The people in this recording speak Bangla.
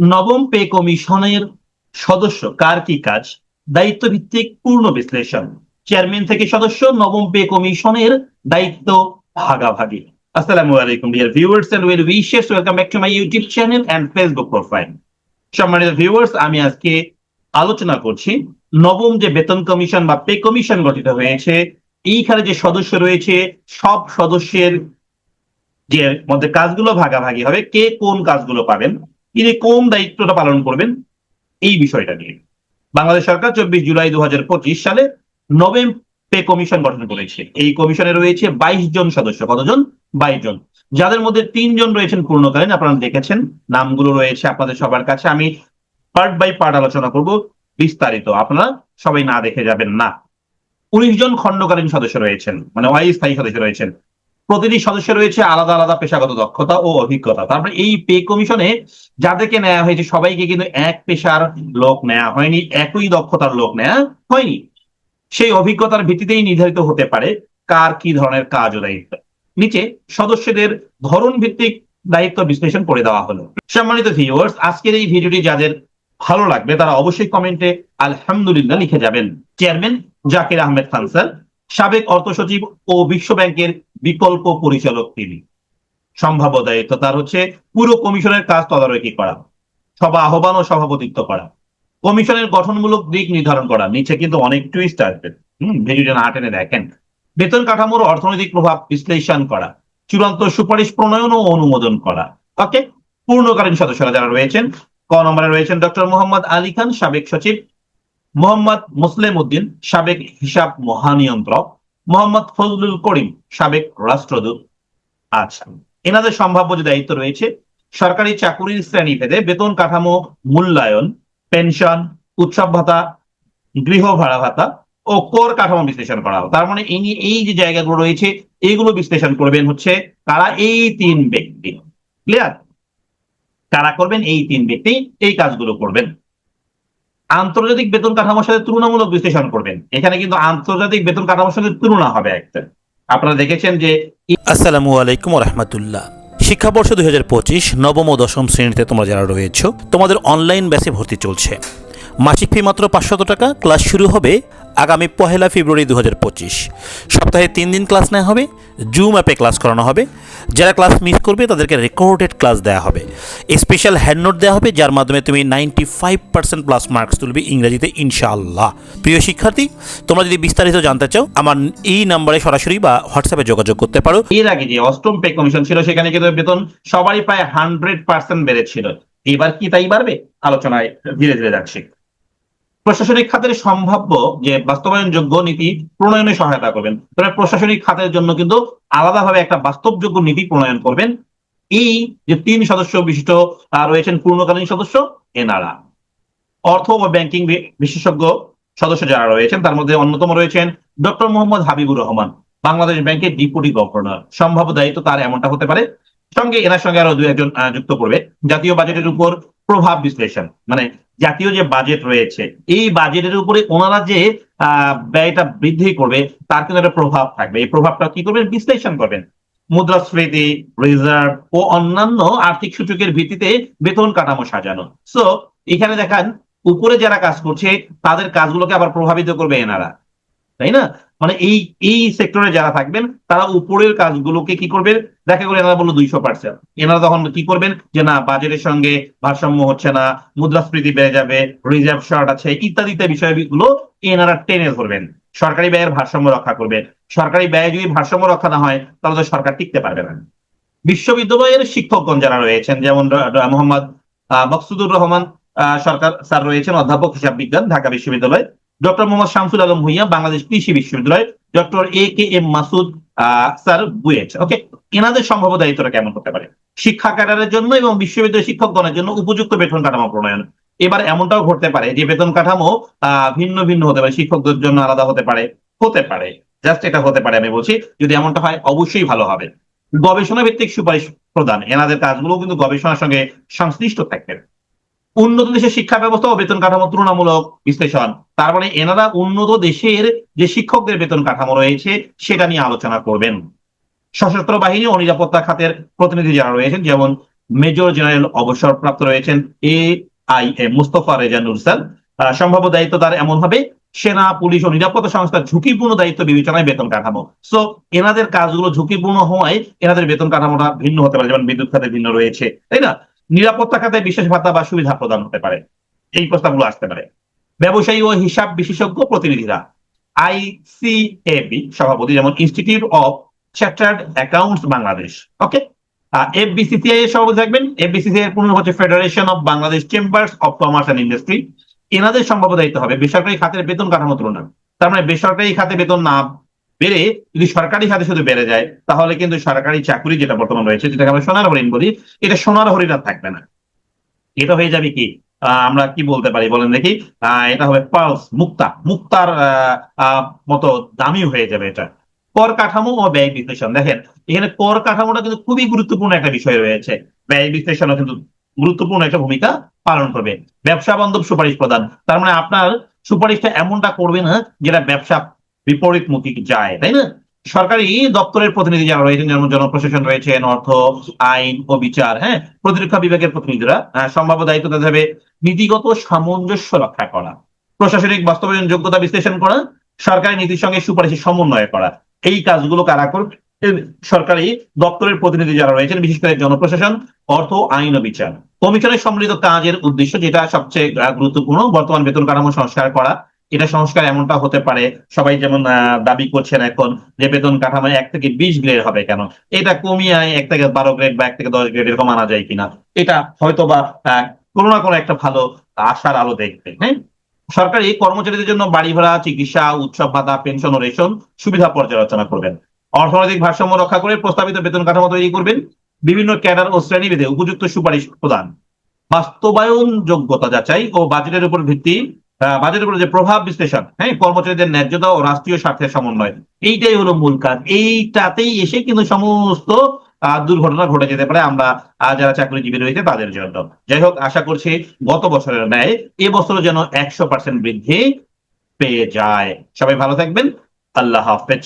নবম পে কমিশনের সদস্য কার কি কাজ? দায়িত্ব ভিত্তিক পূর্ণ বিশ্লেষণ। চেয়ারম্যান থেকে সদস্য, নবম পে কমিশনের দায়িত্ব ভাগাভাগি। আসসালামু আলাইকুম dear viewers and well wishes welcome back to my YouTube channel and Facebook profile সম্মানিত ভিউয়ার্স আমি আজকে আলোচনা করছি নবম যে বেতন কমিশন বা পে কমিশন গঠিত হয়েছে, এইখানে যে সদস্য রয়েছে, সব সদস্যের যে মধ্যে কাজগুলো ভাগাভাগি হবে, কে কোন কাজগুলো পাবেন তিনি কোন দায়িত্বটা পালন করবেন? এই বিষয়টা নিয়ে। বাংলাদেশ সরকার চব্বিশ জুলাই দু হাজার পঁচিশ সালে নভেম পে কমিশন গঠন করেছে। এই কমিশনে রয়েছে বাইশ জন সদস্য। কতজন? বাইশ জন। যাদের মধ্যে তিনজন রয়েছেন পূর্ণকালীন, আপনারা দেখেছেন। নামগুলো রয়েছে আপনাদের সবার কাছে। আমি পার্ট বাই পার্ট আলোচনা করব বিস্তারিত। আপনারা সবাই না দেখে যাবেন না। উনিশ জন খণ্ডকালীন সদস্য রয়েছেন। মানে অস্থায়ী সদস্য রয়েছেন। প্রতিটি সদস্য রয়েছে আলাদা আলাদা পেশাগত দক্ষতা ও অভিজ্ঞতা। তারপরে এই পে কমিশনে যাদেরকে নেওয়া হয়েছে, সবাইকে কিন্তু এক পেশার লোক নেওয়া হয়নি, একই দক্ষতার লোক নেওয়া হয়নি। সেই অভিজ্ঞতার ভিত্তিতেই নির্ধারিত হতে পারে কার কি ধরনের কাজ ও দায়িত্ব। নিচে সদস্যদের ধরন ভিত্তিক দায়িত্ব বিশ্লেষণ করে দেওয়া হলো। সম্মানিত ভিউয়ার্স আজকের এই ভিডিওটি যাদের ভালো লাগবে, তারা অবশ্যই কমেন্টে আলহামদুলিল্লাহ লিখে যাবেন। চেয়ারম্যান জাকির আহমেদ খান স্যার সাবেক অর্থ সচিব ও বিশ্ব ব্যাংকের বিকল্প পরিচালক তিনি। সম্ভাব্য দায়িত্ব তার হচ্ছে পুরো কমিশনের কাজ তদারকি করা। সভা আহ্বান ও সভাপতিত্ব করা। কমিশনের গঠনমূলক দিক নির্ধারণ করা। নিচে কিন্তু অনেক টুইস্ট আসবে। হম দেখেন। বেতন কাঠামোর অর্থনৈতিক প্রভাব বিশ্লেষণ করা। চূড়ান্ত সুপারিশ প্রণয়ন ও অনুমোদন করা। ওকে? পূর্ণকালীন সদস্যরা যারা রয়েছেন, ক নম্বরে রয়েছেন ডক্টর মোহাম্মদ আলী খান, সাবেক সচিব। মোহাম্মদ মুসলিম উদ্দিন সাবেক হিসাব মহানিয়ন্ত্রক। মোহাম্মদ ফজলুল করিম, সাবেক রাষ্ট্রদূত। আচ্ছা এনাদের সম্ভাব্য যে দায়িত্ব রয়েছে, সরকারি চাকুরির শ্রেণি ভেদে বেতন কাঠামো, মূল্যায়ন, পেনশন, উৎসব ভাতা, গৃহ ভাড়া ভাতা ও কর কাঠামো বিশ্লেষণ করা তার মানে এই এই যে জায়গাগুলো রয়েছে, এইগুলো বিশ্লেষণ করবেন হচ্ছে তারা এই তিন ব্যক্তি। ক্লিয়ার? কারা করবেন এই তিন ব্যক্তি, এই কাজগুলো করবেন। আন্তর্জাতিক বেতন কাঠামোর সাথে তুলনামূলক বিশ্লেষণ করবেন। এখানে কিন্তু আন্তর্জাতিক বেতন কাঠামোর সাথে তুলনা হবে একটা আপনারা দেখেছেন যে আসসালামু আলাইকুম রহমতুল্লাহ শিক্ষাবর্ষ দুই হাজার পঁচিশ নবম ও দশম শ্রেণীতে তোমরা যারা রয়েছ, তোমাদের অনলাইন ব্যাচে ভর্তি চলছে। মাসিক ফি মাত্র পাঁচশত টাকা ক্লাস শুরু হবে আগামী পহেলা ফেব্রুয়ারি দু হাজার পঁচিশ। সপ্তাহে তিন দিন ক্লাস নেওয়া হবে জুম অ্যাপে ক্লাস করানো হবে। যারা ক্লাস মিস করবে, তাদেরকে রেকর্ডেড ক্লাস দেওয়া হবে। স্পেশাল হ্যান্ড দেওয়া হবে, যার মাধ্যমে তুমি ninety five percent plus marks তুলবে ইংরেজিতে, ইনশাআল্লাহ। প্রিয় শিক্ষার্থী, তোমরা যদি বিস্তারিত জানতে চাও, আমার এই নাম্বারে সরাসরি বা হোয়াটসঅ্যাপে যোগাযোগ করতে পারো। এর আগে যে অষ্টম পে কমিশন ছিল, সেখানে কিন্তু বেতন সবারই প্রায় হান্ড্রেড পার্সেন্ট বেড়েছিল। এবার কি তাই বাড়বে? আলোচনায় ধীরে ধীরে যাচ্ছে। প্রশাসনিক খাতের সম্ভাব্য যে বাস্তবায়নযোগ্য নীতি প্রণয়নে সহায়তা করবেন। তবে প্রশাসনিক খাতের জন্য কিন্তু আলাদাভাবে একটা বাস্তবযোগ্য নীতি প্রণয়ন করবেন। এই যে তিন সদস্য বিশিষ্ট রয়েছেন পূর্ণকালীন সদস্য, এনারা। অর্থ ও ব্যাংকিং বিশেষজ্ঞ সদস্য যারা রয়েছেন, তার মধ্যে অন্যতম রয়েছেন ডক্টর মোহাম্মদ হাবিবুর রহমান, বাংলাদেশ ব্যাংকের ডিপুটি গভর্নর। সম্ভাব্য দায়িত্ব তার এমনটা হতে পারে। সঙ্গে এনার সঙ্গে আরও দু একজন যুক্ত করবে জাতীয় বাজেটের উপর প্রভাব বিশ্লেষণ মানে জাতীয় যে বাজেট রয়েছে, এই বাজেটের উপরে ওনারা যে ব্যয়টা বৃদ্ধি করবে, তার কিন্তু একটা প্রভাব থাকবে। এই প্রভাবটা কি করবেন? বিশ্লেষণ করবেন। মুদ্রাস্ফীতি রিজার্ভ ও অন্যান্য আর্থিক সূচকের ভিত্তিতে বেতন কাঠামো সাজানো। সো এখানে দেখান, উপরে যারা কাজ করছে, তাদের কাজগুলোকে আবার প্রভাবিত করবে এনারা। তাই না? মানে এই এই সেক্টরে যারা থাকবেন, তারা উপরের কাজগুলোকে কি করবেন? দেখা গেলো এনারা বলল দুইশো পার্সেন্ট এনারা তখন কি করবেন? যে না, বাজেটের সঙ্গে ভারসাম্য হচ্ছে না, মুদ্রাস্ফীতি বেড়ে যাবে রিজার্ভ শর্ট আছে, ইত্যাদি বিষয়গুলো এনারা টেনে ধরবেন। সরকারি ব্যয়ের ভারসাম্য রক্ষা করবে সরকারি ব্যয় যদি ভারসাম্য রক্ষা না হয়, তাহলে তো সরকার টিকতে পারবে না। বিশ্ববিদ্যালয়ের শিক্ষকগণ যারা রয়েছেন, যেমন মোহাম্মদ মকসুদুর রহমান সরকার স্যার রয়েছেন, অধ্যাপক হিসাব বিজ্ঞান, ঢাকা বিশ্ববিদ্যালয়। ডক্টর মোহাম্মদ শামসুল আলম ভুইয়া, বাংলাদেশ কৃষি বিশ্ববিদ্যালয় doctor A K M Masud sir BUET. Okay এনাদের সম্ভাব্য দায়িত্বটা কেমন হতে পারে? শিক্ষা ক্যাডারের জন্য এবং বিশ্ববিদ্যালয় শিক্ষকগণের জন্য উপযুক্ত বেতন কাঠামো প্রণয়ন। এবার এমনটাও ঘটতে পারে যে বেতন কাঠামো ভিন্ন ভিন্ন হতে পারে, শিক্ষকদের জন্য আলাদা হতে পারে হতে পারে। জাস্ট এটা হতে পারে আমি বলছি, যদি এমনটা হয়, অবশ্যই ভালো হবে। গবেষণা ভিত্তিক সুপারিশ প্রদান, এনাদের কাজগুলো কিন্তু গবেষণার সঙ্গে সংশ্লিষ্ট থাকবে। উন্নত দেশের শিক্ষা ব্যবস্থা ও বেতন কাঠামো তুলনামূলক বিশ্লেষণ। তার মানে এনারা উন্নত দেশের যে শিক্ষকদের বেতন কাঠামো রয়েছে, সেটা নিয়ে আলোচনা করবেন। সশস্ত্র বাহিনী ও নিরাপত্তা খাতের প্রতিনিধি যারা রয়েছেন, যেমন মেজর জেনারেল অবসরপ্রাপ্ত রয়েছেন A I A Mustafa Reza Nursal সম্ভাব্য দায়িত্ব তার এমন হবে, সেনা, পুলিশ ও নিরাপত্তা সংস্থার ঝুঁকিপূর্ণ দায়িত্ব বিবেচনায় বেতন কাঠামো। সো এনাদের কাজগুলো ঝুঁকিপূর্ণ হওয়ায় এনাদের বেতন কাঠামোটা ভিন্ন হতে পারে, যেমন বিদ্যুৎ খাতে ভিন্ন রয়েছে, তাই না? নিরাপত্তা খাতে বিশেষ ভাতা বা সুবিধা প্রদান হতে পারে। এই প্রস্তাবগুলো আসতে পারে। ব্যবসায়ী ও হিসাব বিশেষজ্ঞ প্রতিনিধিরা আইসিএবি সভাপতি যেমন institute of chartered accounts Bangladesh okay FBCCI এর সভাপতি থাকবেন। এফবিসিসিআই এর পূর্ণ হচ্ছে federation of Bangladesh chambers of commerce and industry এনাদের সম্ভাব্য দায়িত্ব হবে বেসরকারি খাতের বেতন কাঠামো তুলনা তার মানে বেসরকারি খাতে বেতন না বেড়ে যদি সরকারি খাতে শুধু বেড়ে যায়, তাহলে কিন্তু সরকারি চাকরি যেটা বর্তমান রয়েছে, যেটাকে আমরা সোনার হরিণ বলি, এটা সোনার হরিণ আর থাকবে না। এটা হয়ে যাবে কি? আমরা কি বলতে পারি? বলেন দেখি। এটা হবে পালস, মুক্তা। মুক্তার মতো দামি হয়ে যাবে এটা। কর কাঠামো ও ব্যয় বিশ্লেষণ। দেখেন, এখানে কর কাঠামোটা কিন্তু খুবই গুরুত্বপূর্ণ একটা বিষয় রয়েছে। ব্যয় বিশ্লেষণও কিন্তু গুরুত্বপূর্ণ একটা ভূমিকা পালন করবে। ব্যবসা বান্ধব সুপারিশ প্রদান। তার মানে আপনার সুপারিশটা এমনটা করবে না যেটা ব্যবসা বিপরীতমুখী যায়, তাই না? সরকারি দপ্তরের প্রতিনিধি যারা রয়েছেন, যেমন জনপ্রশাসন রয়েছেন, অর্থ, আইন ও বিচার হ্যাঁ? প্রতিরক্ষা বিভাগের প্রতিনিধিরা সম্ভাব্য দায়িত্ব তাদের হবে নীতিগত সামঞ্জস্য রক্ষা করা, প্রশাসনিক বাস্তবায়ন যোগ্যতা বিশ্লেষণ করা, সরকারি নীতির সঙ্গে সুপারিশের সমন্বয় করা। এই কাজগুলো কারা করবে সরকারি দপ্তরের প্রতিনিধি যারা রয়েছেন, বিশেষ করে জনপ্রশাসন, অর্থ, আইন ও বিচার। কমিশনের সম্মিলিত কাজের উদ্দেশ্য, যেটা সবচেয়ে গুরুত্বপূর্ণ, বর্তমান বেতন কাঠামো সংস্কার করা এটা সংস্কার এমনটা হতে পারে, সবাই যেমন দাবি করছেন এখন যে বেতন কাঠামো এক থেকে বিশ গ্রেড হবে কেন? এটা কমিয়ে এক থেকে বারো গ্রেড বা এক থেকে দশ গ্রেড এরকম আনা যায় কিনা? এটা হয়তো বা কোনো না কোনো একটা ভালো আশার আলো দেখবে হ্যাঁ? সরকারি কর্মচারীদের জন্য বাড়ি ভাড়া, চিকিৎসা, উৎসব ভাতা, পেনশন ও রেশন সুবিধা পর্যালোচনা করবেন। অর্থনৈতিক ভারসাম্য রক্ষা করে প্রস্তাবিত বেতন কাঠামো তৈরি করবেন। বিভিন্ন ক্যাডার ও শ্রেণীভেদে উপযুক্ত সুপারিশ প্রদান। বাস্তবায়ন যোগ্যতা যাচাই ও বাজেটের উপর ভিত্তি বাজেটের উপর যে প্রভাব বিশ্লেষণ হ্যাঁ কর্মচারীদের ন্যায্যতা ও রাষ্ট্রীয় স্বার্থের সমন্বয়, এইটাই হলো মূল কাজ। এইটাতেই এসে কিন্তু সমস্ত দুর্ঘটনা ঘটে যেতে পারে আমরা যারা চাকরিজীবী রয়েছে তাদের জন্য। যাই হোক, আশা করছি গত বছরের ন্যায় এবছর যেন একশো পার্সেন্ট বৃদ্ধি পেয়ে যায়। সবাই ভালো থাকবেন। আল্লাহ হাফেজ।